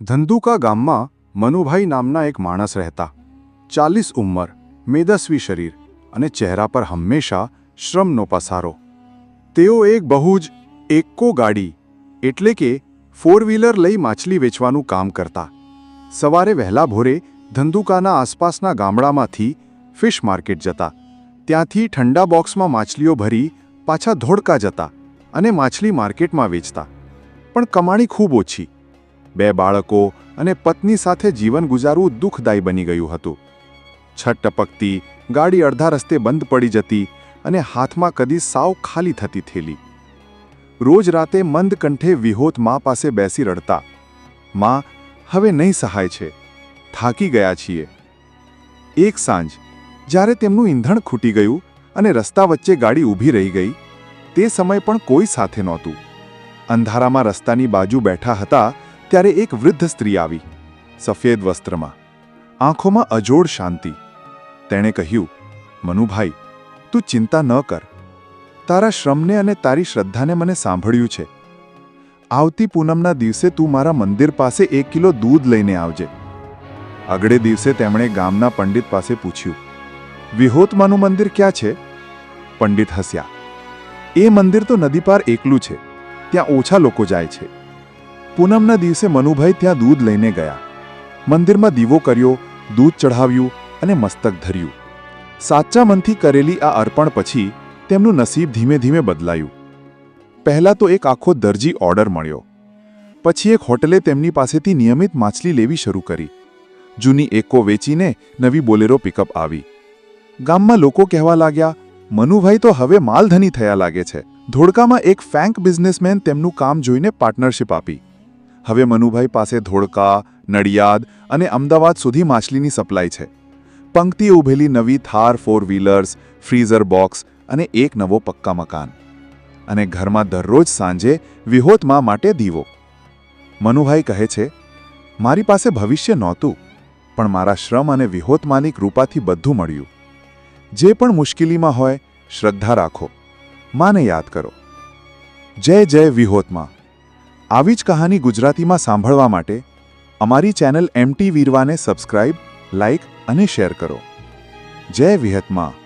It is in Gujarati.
ધંધુકા ગામમાં મનુભાઈ નામના એક માણસ રહેતા. ચાલીસ ઉંમર, મેદસ્વી શરીર અને ચહેરા પર હંમેશા શ્રમનો પસારો. તેઓ એક બહુ જ એક્કો ગાડી, એટલે કે ફોર વ્હીલર લઈ માછલી વેચવાનું કામ કરતા. સવારે વહેલા ભોરે ધંધુકાના આસપાસના ગામડામાંથી ફિશ માર્કેટ જતા. ત્યાંથી ઠંડા બોક્સમાં માછલીઓ ભરી પાછા ધોળકા જતા અને માછલી માર્કેટમાં વેચતા. પણ કમાણી ખૂબ ઓછી. બે બાળકો અને પત્ની સાથે જીવન ગુજારવું દુઃખદાયી બની ગયું હતું. છત ટપકતી, ગાડી અડધા રસ્તે બંધ પડી જતી અને હાથમાં કદી સાવ ખાલી થતી થેલી. રોજ રાતે મંદ કંઠે વિહોત મા પાસે બેસી રડતા. માં, હવે નહીં સહાય છે. થાકી ગયા છીએ. એક સાંજ, જ્યારે તેમનું ઈંધણ ખૂટી ગયું અને રસ્તા વચ્ચે ગાડી ઊભી રહી ગઈ, તે સમય પણ કોઈ સાથે નહોતું. અંધારામાં રસ્તાની બાજુ બેઠા હતા ત્યારે એક વૃદ્ધ સ્ત્રી આવી, સફેદ વસ્ત્રમાં, આંખોમાં અજોડ શાંતિ. તેણે કહ્યું, મનુભાઈ, તું ચિંતા ન કર. તારા શ્રમને અને તારી શ્રદ્ધાને મને સાંભળ્યું છે. આવતી પૂનમના દિવસે તું મારા મંદિર પાસે એક કિલો દૂધ લઈને આવજે. આગળે દિવસે તેમણે ગામના પંડિત પાસે પૂછ્યું, વિહોતમાનું મંદિર ક્યાં છે? પંડિત હસ્યા, એ મંદિર તો નદી પાર એકલું છે. ત્યાં ઓછા લોકો જાય છે. પૂનમના દિવસે મનુભાઈ ત્યાં દૂધ લઈને ગયા. મંદિરમાં દીવો કર્યો, દૂધ ચઢાવ્યું અને મસ્તક ધર્યું. સાચા મનથી કરેલી આ અર્પણ પછી તેમનું નસીબ ધીમે ધીમે બદલાયું. પહેલાં તો એક આખો દરજી ઓર્ડર મળ્યો. પછી એક હોટલે તેમની પાસેથી નિયમિત માછલી લેવી શરૂ કરી. જૂની એકો વેચીને નવી બોલેરો પિકઅપ આવી. ગામમાં લોકો કહેવા લાગ્યા, મનુભાઈ તો હવે માલધની થયા લાગે છે. ધોળકામાં એક ફેંક બિઝનેસમેન તેમનું કામ જોઈને પાર્ટનરશિપ આપી. હવે મનુભાઈ પાસે ધોળકા, નડિયાદ અને અમદાવાદ સુધી માછલીની સપ્લાય છે. પંક્તિએ ઊભેલી નવી Thar four wheelers freezer box અને એક નવો પક્કા મકાન. અને ઘરમાં દરરોજ સાંજે વિહોતમાં માટે દીવો. મનુભાઈ કહે છે, મારી પાસે ભવિષ્ય નહોતું, પણ મારા શ્રમ અને વિહોતમાની કૃપાથી બધું મળ્યું. જે પણ મુશ્કેલીમાં હોય, શ્રદ્ધા રાખો. માને યાદ કરો. જય જય વિહોતમાં. આવી જ કહાની ગુજરાતીમાં સાંભળવા માટે અમારી ચેનલ એમટી વીરવાને સબસ્ક્રાઇબ લાઇક અને શેર કરો. જય વિહતમાં.